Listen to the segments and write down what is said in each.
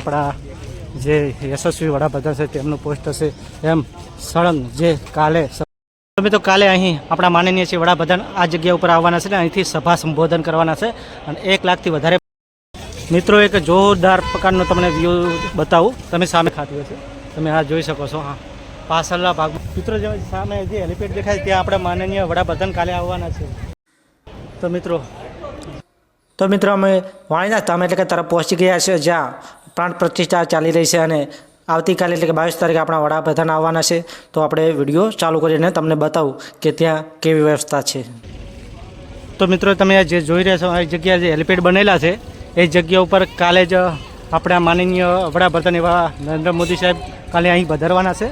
આપણા જે યશસ્વી વડાપ્રધાન છે, તેમનું પોસ્ટ હશે. એમ સળંગ જે કાલે તમે તો કાલે અહીં આપણા માનનીય છે વડાપ્રધાન આ જગ્યા ઉપર આવવાના છે ને અહીંથી સભા સંબોધન કરવાના છે અને એક લાખથી વધારે મિત્રો એક જોરદાર પ્રકારનો તમને વ્યૂ બતાવું. તમે સામે ખાતી હશે તમે આ જોઈ શકો છો, હા. પાછળના ભાગ મિત્રો જે સામે જે હેલિપેડ દેખાય ત્યાં આપણા માનનીય વડાપ્રધાન કાલે આવવાના છે. તો મિત્રો. તો મિત્રો અમે વાણીના ધામ એટલે કે તરફ પહોંચી ગયા છે જ્યાં પ્રાણ પ્રતિષ્ઠા ચાલી રહી છે અને આવતીકાલે એટલે કે બાવીસ તારીખે આપણા વડાપ્રધાન આવવાના છે, તો આપણે વીડિયો ચાલુ કરીને તમને બતાવું કે ત્યાં કેવી વ્યવસ્થા છે. તો મિત્રો, તમે જે જોઈ રહ્યા છો, આ જગ્યા જે હેલિપેડ બનેલા છે, એ જગ્યા ઉપર કાલે જ આપણા માનનીય વડાપ્રધાન એવા નરેન્દ્ર મોદી સાહેબ કાલે અહીં વધારવાના છે.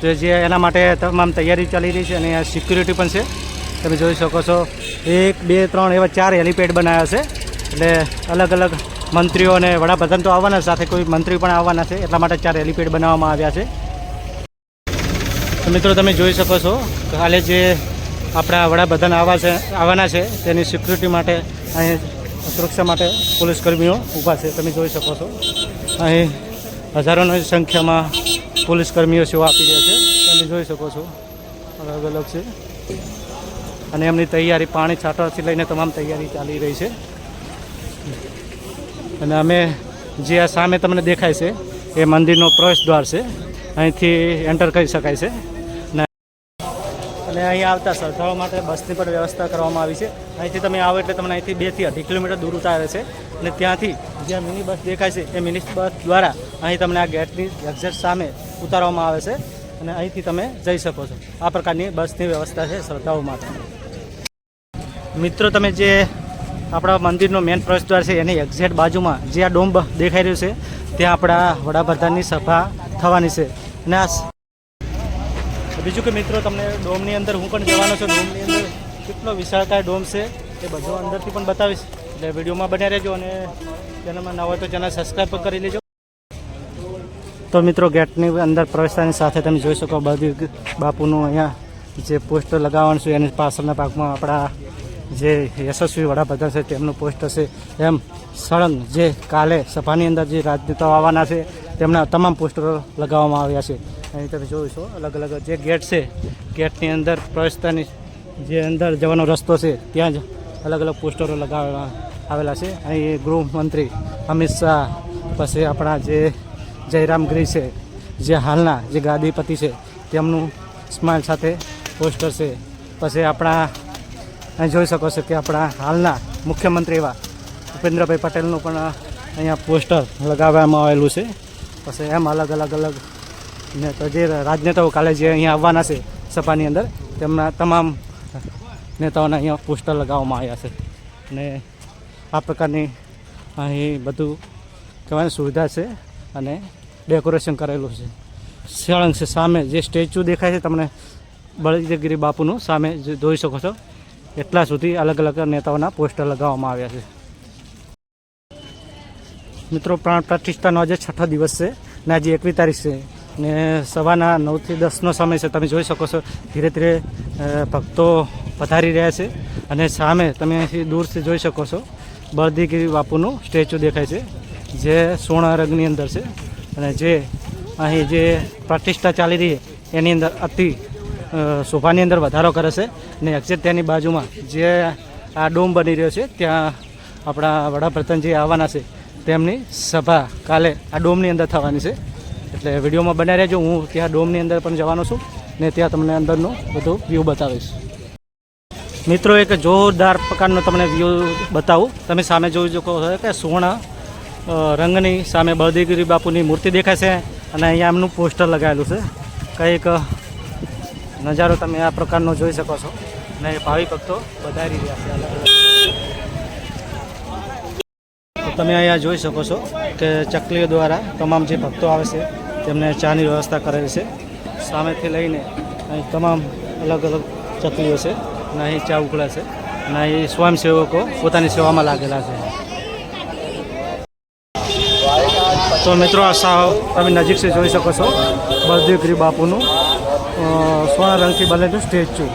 તો જે એના માટે તમામ તૈયારી ચાલી રહી છે અને સિક્યુરિટી પણ છે. તમે જોઈ શકો છો, એક, બે, ત્રણ એવા ચાર હેલિપેડ બનાવ્યા છે. એટલે અલગ અલગ મંત્રીઓ અને વડાપ્રધાન તો આવવાના સાથે કોઈ મંત્રી પણ આવવાના છે, એટલા માટે ચાર હેલિપેડ બનાવવામાં આવ્યા છે. મિત્રો, તમે જોઈ શકો છો કાલે જે આપણા વડાપ્રધાન આવવા છે, આવવાના છે, તેની સિક્યુરિટી માટે અહીં સુરક્ષા માટે પોલીસ કર્મીઓ ઊભા છે. તમે જોઈ શકો છો. અહીં હજારોની સંખ્યામાં પોલીસ કર્મીઓ સેવા આપી રહ્યા છે. તમે જોઈ શકો છો. અલગ અલગ છે. અને એમની તૈયારી પાણી છાંટવાથી લઈને તમામ તૈયારી ચાલી રહી છે. અને અમે જે આ સામે તમને દેખાય છે, એ મંદિરનો પ્રવેશ દ્વાર છે. અહીંથી એન્ટર કરી શકાય છે. અને અહીં આવતા શ્રદ્ધાળુઓ માટે બસની પણ વ્યવસ્થા કરવામાં આવી છે. અહીંથી તમે આવો એટલે તમને અહીંથી બેથી અઢી કિલોમીટર દૂર ઉતારે છે. અને ત્યાંથી જ્યાં મિની બસ દેખાય છે, એ મિની બસ દ્વારા અહીં તમને આ ગેટની એક્ઝેટ સામે ઉતારવામાં આવે છે. અને અહીંથી તમે જઈ શકો છો. આ પ્રકારની બસની વ્યવસ્થા છે શ્રદ્ધાળુઓ માટે. મિત્રો, તમે જે આપણા મંદિરનો મેન પ્રવેશદ્વાર છે, એની એક્ઝેક્ટ બાજુમાં જે આ ડોમ દેખાઈ રહ્યું છે, ત્યાં આપણા વડાપ્રધાનની સભા થવાની છે. અને આ બીજું કે મિત્રો, તમને ડોમની અંદર હું પણ જવાનો છું. ડોમની અંદર કેટલો વિશાળકાય ડોમ છે, એ બધો અંદરથી પણ બતાવીશ. એટલે વિડીયોમાં બન્યા રહેજો અને ચેનલમાં ના હોય તો ચેનલ સબસ્ક્રાઈબ કરી લેજો. તો મિત્રો, ગેટની અંદર પ્રવેશતાની સાથે તમે જોઈ શકો બધી બાપુનું અહીંયા જે પોસ્ટર લગાવવાનું છે, એની પાછળના ભાગમાં આપણા જે યશસ્વી વડાપ્રધાન છે, તેમનું પોસ્ટ હશે. એમ સળંગ જે કાલે સભાની અંદર જે રાજનેતાઓ આવવાના છે, તેમના તમામ પોસ્ટરો લગાવવામાં આવ્યા છે. અહીં તમે છો, અલગ અલગ જે ગેટ છે ગેટની અંદર પ્રવેશતાની જે અંદર જવાનો રસ્તો છે, ત્યાં જ અલગ અલગ પોસ્ટરો લગાવવામાં આવેલા છે. અહીં ગૃહમંત્રી અમિત શાહ, પછી આપણા જે જયરામ ગીરી છે, જે હાલના જે ગાદીપતિ છે, તેમનું સ્માઇલ સાથે પોસ્ટર છે. પછી આપણા અહીં જોઈ શકો છો કે આપણા હાલના મુખ્યમંત્રી એવા ભૂપેન્દ્રભાઈ પટેલનું પણ અહીંયા પોસ્ટર લગાવવામાં આવેલું છે. પછી એમ અલગ અલગ અલગ ને તો જે રાજનેતાઓ કાલે જે અહીંયા આવવાના છે સભાની અંદર, તેમના તમામ નેતાઓના અહીંયા પોસ્ટર લગાવવામાં આવ્યા છે. અને આ પ્રકારની અહીં બધું કહેવાની સુવિધા છે અને ડેકોરેશન કરેલું છે. સળંગ છે સામે જે સ્ટેચ્યુ દેખાય છે, તમને બળદગીરી બાપુનું સામે જોઈ શકો છો. એટલા સુધી અલગ અલગ નેતાઓના પોસ્ટર લગાવવામાં આવ્યા છે. મિત્રો, પ્રાણ પ્રતિષ્ઠાનો આજે છઠ્ઠો દિવસ છે ને આજે એકવી તારીખ છે ને સવારના નવથી દસનો સમય છે. તમે જોઈ શકો છો, ધીરે ધીરે ભક્તો પધારી રહ્યા છે અને સામે તમે અહીંથી દૂરથી જોઈ શકો છો બળદીગીરી બાપુનું સ્ટેચ્યુ દેખાય છે, જે સોના રંગની અંદર છે અને જે અહીં જે પ્રતિષ્ઠા ચાલી રહી એની અંદર અતિ શોભાની અંદર વધારો કરે છે અને એક્ઝેક્ટ તેની બાજુમાં જે આ ડોમ બની રહ્યો છે, ત્યાં આપણા વડાપ્રધાન જે આવવાના છે, તેમની સભા કાલે આ ડોમની અંદર થવાની છે. એટલે વિડીયોમાં બનાવી રહેજો, હું ત્યાં ડોમની અંદર પણ જવાનો છું ને ત્યાં તમને અંદરનું બધું વ્યૂ બતાવીશ. મિત્રો, એક જોરદાર પ્રકારનો તમને વ્યૂ બતાવું. તમે સામે જોઈ શકો છો કે સુવર્ણ રંગની સામે બળદેવગીરી બાપુની મૂર્તિ દેખાય છે અને અહીંયા એમનું પોસ્ટર લગાવેલું છે. કંઈક નજારો તમે આ પ્રકારનો જોઈ શકો છો. અને ભાવિ ભક્તો વધારી રહ્યા છે. તમે અહીંયા જોઈ શકો છો કે ચકલીઓ દ્વારા તમામ જે ભક્તો આવે છે, તેમને ચાની વ્યવસ્થા કરેલી છે. સામેથી લઈને અહીં તમામ અલગ અલગ ચકલીઓ છે અને અહીં ચા ઉકળે છે અને અહીં સ્વયંસેવકો પોતાની સેવામાં લાગેલા છે. તો મિત્રો, આ સાવ તમે નજીકથી જોઈ શકો છો. બળદેવગીરી બાપુનું સોના રંગથી બનેલું સ્ટેચ્યુ.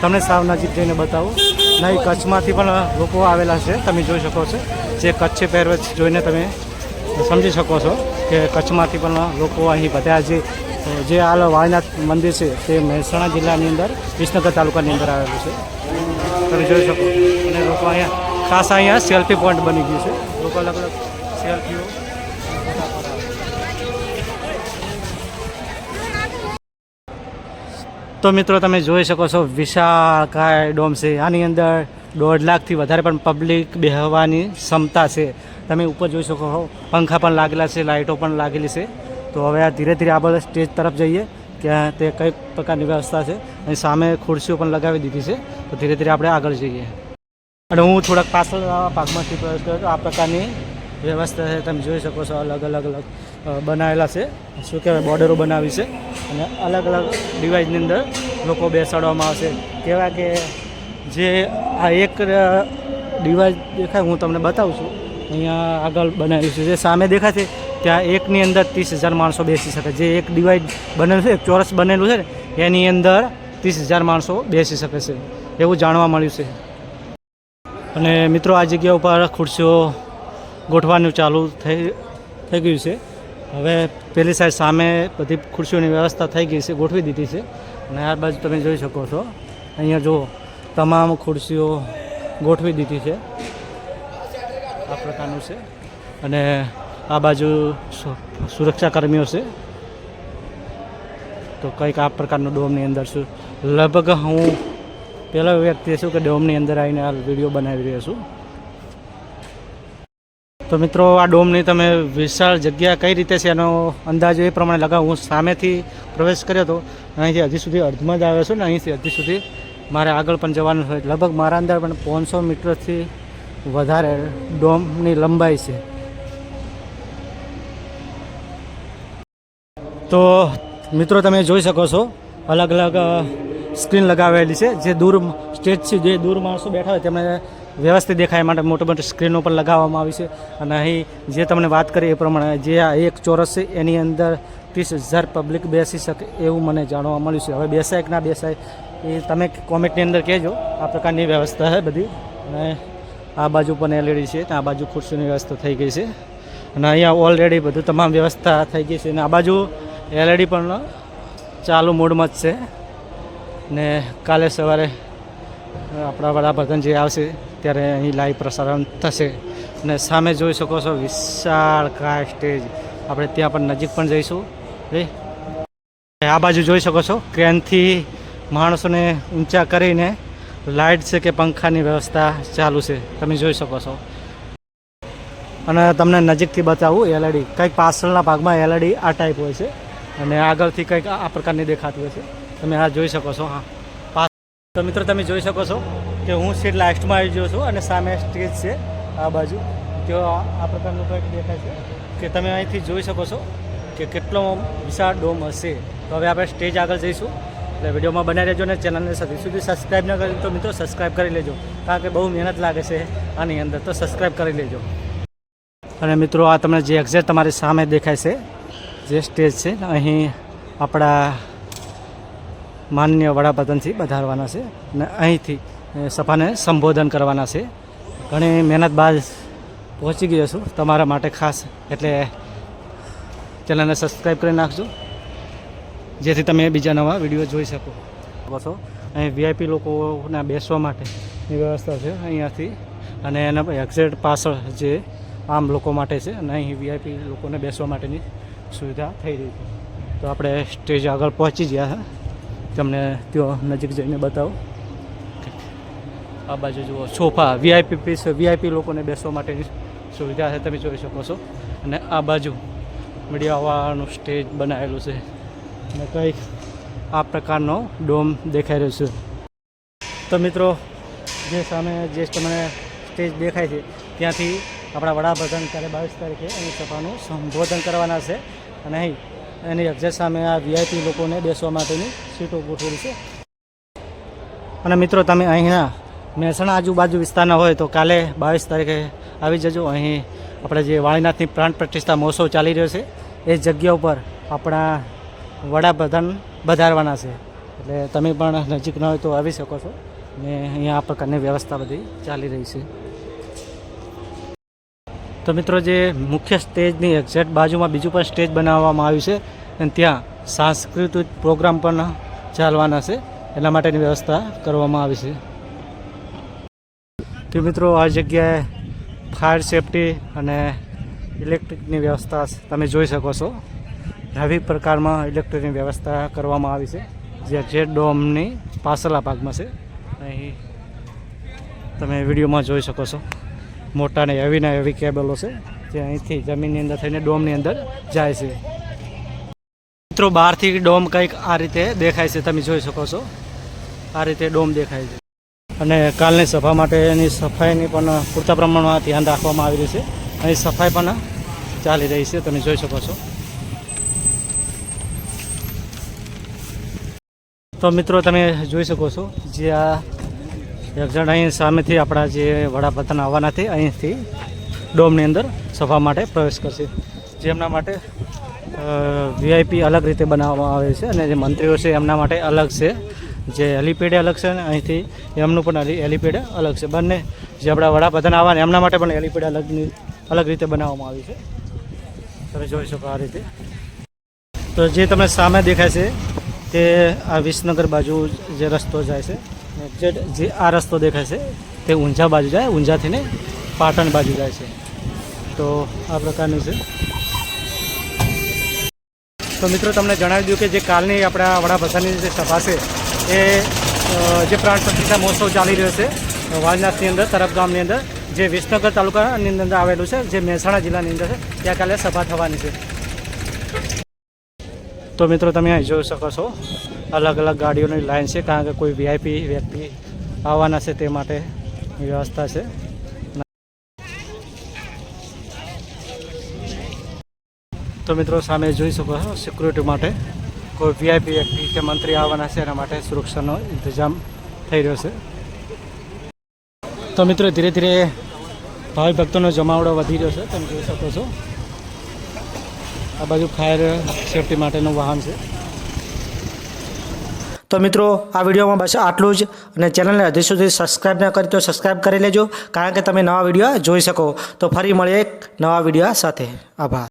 તમને સાવ નજીક જઈને બતાવું. નહીં કચ્છમાંથી પણ લોકો આવેલા છે, તમે જોઈ શકો છો. જે કચ્છી પહેરવેશ જોઈને તમે સમજી શકો છો કે કચ્છમાંથી પણ લોકો અહીં બધા જે જે આ વાયનાથ મંદિર છે, તે મહેસાણા જિલ્લાની અંદર, વિસનગર તાલુકાની અંદર આવેલું છે. તમે જોઈ શકો અને લોકો અહીંયા ખાસ અહીંયા સેલ્ફી પોઈન્ટ બની ગયું છે. લોકો અલગ અલગ સેલ્ફીઓ તો મિત્રો તમે જોઈ શકો છો વિશાળ કાય ડોમ છે. આની અંદર દોઢ લાખથી વધારે પણ પબ્લિક બેહવાની ક્ષમતા છે. તમે ઉપર જોઈ શકો છો, પંખા પણ લાગેલા છે, લાઇટો પણ લાગેલી છે. તો હવે આ ધીરે ધીરે આપણે સ્ટેજ તરફ જઈએ કે તે કઈ પ્રકારની વ્યવસ્થા છે. અને સામે ખુરશીઓ પણ લગાવી દીધી છે. તો ધીરે ધીરે આપણે આગળ જઈએ. અને હું થોડાક પાછળ કર્યો આ પ્રકારની વ્યવસ્થા છે, તમે જોઈ શકો છો, અલગ અલગ અલગ બનાવેલા છે. શું કહેવાય, બોર્ડરો બનાવી છે. અને અલગ અલગ ડિવાઇસની અંદર લોકો બેસાડવામાં આવશે. કેવા કે જે આ એક ડિવાઇસ દેખાય, હું તમને બતાવું છું. અહીંયા આગળ બનાવ્યું છે. જે સામે દેખાય ત્યાં એકની અંદર ત્રીસ હજાર માણસો બેસી શકે. જે એક ડિવાઇડ બનેલું છે, એક ચોરસ બનેલું છે ને, એની અંદર ત્રીસ હજાર માણસો બેસી શકે છે. એવું જાણવા મળ્યું છે. અને મિત્રો, આ જગ્યા ઉપર ખુરશીઓ ગોઠવાનું ચાલુ થઈ થઈ ગયું છે. હવે પેલી સાઈડ સામે બધી ખુરશીઓની વ્યવસ્થા થઈ ગઈ છે, ગોઠવી દીધી છે. અને આ બાજુ તમે જોઈ શકો છો. અહીંયા જો તમામ ખુરશીઓ ગોઠવી દીધી છે. આ પ્રકારનું છે. અને આ બાજુ સુરક્ષાકર્મીઓ સુરક્ષા કર્મીઓ છે. તો કંઈક આ પ્રકારનું ડોમની અંદર છું. લગભગ હું પહેલો વ્યક્તિ છું કે ડોમની અંદર આવીને આ વીડિયો બનાવી રહ્યો છું. તો મિત્રો, આ ડોમની તમે વિશાળ જગ્યા કઈ રીતે છે એનો અંદાજો એ પ્રમાણે લગાવ. હું સામેથી પ્રવેશ કર્યો હતો અહીંથી હજી સુધી અર્ધમાં જ આવ્યો છું ને અહીંથી હજી સુધી મારે આગળ પણ જવાનું હોય લગભગ મારા અંદર પણ પાંચસો મીટરથી વધારે ડોમની લંબાઈ છે. તો મિત્રો, તમે જોઈ શકો છો અલગ અલગ સ્ક્રીન લગાવેલી છે. જે દૂર સ્ટેજ છે, જે દૂર માણસો બેઠા હોય તેમને વ્યવસ્થિત દેખાય માટે મોટી મોટી સ્ક્રીનો પણ લગાવવામાં આવી છે. અને અહીં જે તમને વાત કરી એ પ્રમાણે જે આ એક ચોરસ છે, એની અંદર ત્રીસ હજાર પબ્લિક બેસી શકે એવું મને જાણવા મળ્યું છે. હવે બેસાય કે ના બેસાય એ તમે કોમેન્ટની અંદર કહેજો. આ પ્રકારની વ્યવસ્થા છે બધી. અને આ બાજુ પણ એલઈડી છે આ બાજુ ખુરશીની વ્યવસ્થા થઈ ગઈ છે. અને અહીંયા ઓલરેડી બધું તમામ વ્યવસ્થા થઈ ગઈ છે. અને આ બાજુ એલઈડી પણ ચાલુ મૂડમાં જ છે. ને કાલે સવારે આપણા વડાપ્રધાન જે આવશે ત્યારે અહીં લાઈવ પ્રસારણ થશે. અને સામે જોઈ શકો છો વિશાળ કાય સ્ટેજ આપણે ત્યાં પણ નજીક પણ જઈશું. રે. આ બાજુ જોઈ શકો છો ક્રેનથી માણસોને ઊંચા કરીને લાઇટ છે કે પંખાની વ્યવસ્થા ચાલુ છે. તમે જોઈ શકો છો. અને તમને નજીકથી બતાવું એલઈડી કંઈક પાછળના ભાગમાં એલઈડી આ ટાઈપ હોય છે. અને આગળથી કંઈક આ પ્રકારની દેખાતી હોય છે. તમે આ જોઈ શકો છો, હા. તો મિત્રો, તમે જોઈ શકો છો કે હું સીટ લાસ્ટમાં આવી ગયો છું અને સામે સ્ટેજ છે આ બાજુ. તો આ પ્રકારનું કંઈક દેખાય છે કે તમે અહીંથી જોઈ શકો છો કે કેટલો વિશાળ ડોમ હશે. તો હવે આપણે સ્ટેજ આગળ જઈશું. એટલે વિડીયોમાં બનાવી રહેજો ને ચેનલને સુધી સુધી સબસ્ક્રાઈબ ન કરી તો મિત્રો સબસ્ક્રાઈબ કરી લેજો. કારણ કે બહુ મહેનત લાગે છે આની અંદર, તો સબસ્ક્રાઈબ કરી લેજો. અને મિત્રો, આ તમને જે એક્ઝેક્ટ તમારી સામે દેખાય છે, જે સ્ટેજ છે, અહીં આપણા માનનીય વડાપ્રધાનથી વધારવાના છે અને અહીંથી સભાને સંબોધન કરવાના છે. ઘણી મહેનત બાદ પહોંચી ગયો છું તમારા માટે ખાસ, એટલે ચેનલને સબસ્ક્રાઈબ કરી નાખજો. જેથી તમે બીજા નવા વીડિયો જોઈ શકો. બસો અહીં વીઆઈપી લોકોના બેસવા માટેની વ્યવસ્થા છે અહીંયાથી. અને એના એક્ઝેટ પાછળ જે આમ લોકો માટે છે અને અહીં વીઆઈપી લોકોને બેસવા માટેની સુવિધા થઈ રહી છે. તો આપણે સ્ટેજ આગળ પહોંચી ગયા. તમને ત્યાં નજીક જઈને બતાવો. આ બાજુ જુઓ, સોફા વીઆઈપી પીસ વીઆઈપી લોકોને બેસવા માટેની સુવિધા છે, તમે જોઈ શકો છો. અને આ બાજુ મીડિયાવાળાનું સ્ટેજ બનાવેલું છે. અને કંઈક આ પ્રકારનો ડોમ દેખાઈ રહ્યો છે. તો મિત્રો, જે સામે જે તમને સ્ટેજ દેખાય છે, ત્યાંથી આપણા વડાપ્રધાન ત્યારે બાવીસ તારીખે એની સભાનું સંબોધન કરવાના છે. અને અહીં એની એક્ઝેક્ટ સામે આ વીઆઈપી લોકોને બેસવા માટેની સીટો ગોઠવેલી છે. અને મિત્રો, તમે અહીંના મહેસાણા આજુબાજુ વિસ્તારના હોય તો કાલે બાવીસ તારીખે આવી જજો. અહીં આપણે જે વાળીનાથની પ્રાણ પ્રતિષ્ઠા મહોત્સવ ચાલી રહ્યો છે, એ જગ્યા ઉપર આપણા વડાપ્રધાન વધારવાના છે. એટલે તમે પણ નજીક ન હોય તો આવી શકો છો. ને અહીંયા આ પ્રકારની વ્યવસ્થા બધી ચાલી રહી છે. તો મિત્રો, જે મુખ્ય સ્ટેજની એક્ઝેક્ટ બાજુમાં બીજું પણ સ્ટેજ બનાવવામાં આવ્યું છે, અને ત્યાં સાંસ્કૃતિક પ્રોગ્રામ પણ ચાલવાના છે. એના માટેની વ્યવસ્થા કરવામાં આવી છે. તો મિત્રો, આ જગ્યાએ ફાયર સેફટી અને ઇલેક્ટ્રિકની વ્યવસ્થા તમે જોઈ શકો છો. નવી પ્રકારમાં ઇલેક્ટ્રિકની વ્યવસ્થા કરવામાં આવી છે. જે જે ડોમની પાછલા ભાગમાં છે. અહીં તમે વિડીયોમાં જોઈ શકો છો. મોટા ને હેવી ને હેવી કેબલો છે, જે અહીંથી જમીનની અંદર થઈને ડોમની અંદર જાય છે. મિત્રો, બહારથી ડોમ કંઈક આ રીતે દેખાય છે, તમે જોઈ શકો છો. આ રીતે ડોમ દેખાય છે. અને કાલની સભા માટેની સફાઈની પણ પૂરતા પ્રમાણમાં ધ્યાન રાખવામાં આવી રહ્યું છે. અહીં સફાઈ પણ ચાલી રહી છે, તમે જોઈ શકો છો. તો મિત્રો, તમે જોઈ શકો છો જે આ એક જણ અહીં સામેથી આપણા જે વડાપ્રધાન આવવાના છે, અહીંથી ડોમની અંદર સભા માટે પ્રવેશ કરશે. જેમના માટે વીઆઈપી અલગ રીતે બનાવવામાં આવે છે અને જે મંત્રીઓ છે એમના માટે અલગ છે. જે હેલિપેડ અલગ છે અને અહીંથી એમનું પણ હેલિપેડ અલગ છે. બંને જે આપણા વડાપ્રધાન આવવાના એમના માટે પણ હેલિપેડ અલગની અલગ રીતે બનાવવામાં આવી છે. તમે જોઈ શકો આ રીતે. તો જે તમને સામે દેખાય છે તે આ વિસનગર બાજુ જે રસ્તો જાય છે. જે જે આ રસ્તો દેખાય છે તે ઊંઝા બાજુ જાય, ઊંઝાથી ને પાટણ બાજુ જાય છે. તો આ પ્રકારનું છે. તો મિત્રો તમને જણાવી દઉં કે જે કાલની આપણા વડાપ્રધાનની જે સભા છે, એ જે પ્રાણ મહોત્સવ ચાલી રહ્યો છે વાલનાથની અંદર, તરફ ગામની અંદર, જે વિસનગર તાલુકાની અંદર આવેલું છે, જે મહેસાણા જિલ્લાની અંદર છે, ત્યાં કાલે સભા થવાની છે. તો મિત્રો તમે અહીં જોઈ શકો છો, અલગ અલગ ગાડીઓની લાઈન છે, કારણ કે કોઈ વીઆઈપી વ્યક્તિ આવવાના છે તે માટે વ્યવસ્થા છે. તો મિત્રો સામે જોઈ શકો છો સિક્યુરિટી માટે. કોઈ વીઆઈપી વ્યક્તિ કે મંત્રી આવવાના છે એના માટે સુરક્ષાનો ઇંતજામ થઈ રહ્યો છે. તો મિત્રો ધીરે ધીરે ભાવિ ભક્તોનો જમાવડો વધી રહ્યો છે, તમે જોઈ શકો છો. આ બાજુ ફાયર સેફટી માટેનું વાહન છે. તો મિત્રો, આ વિડીયોમાં બસ આટલું જ અને ચેનલને હજી સુધી સબસ્ક્રાઈબ ન કરી તો સબસ્ક્રાઈબ કરી લેજો, કારણ કે તમે નવા વીડિયો જોઈ શકો. તો ફરી મળીએ એક નવા વીડિયો સાથે. આભાર.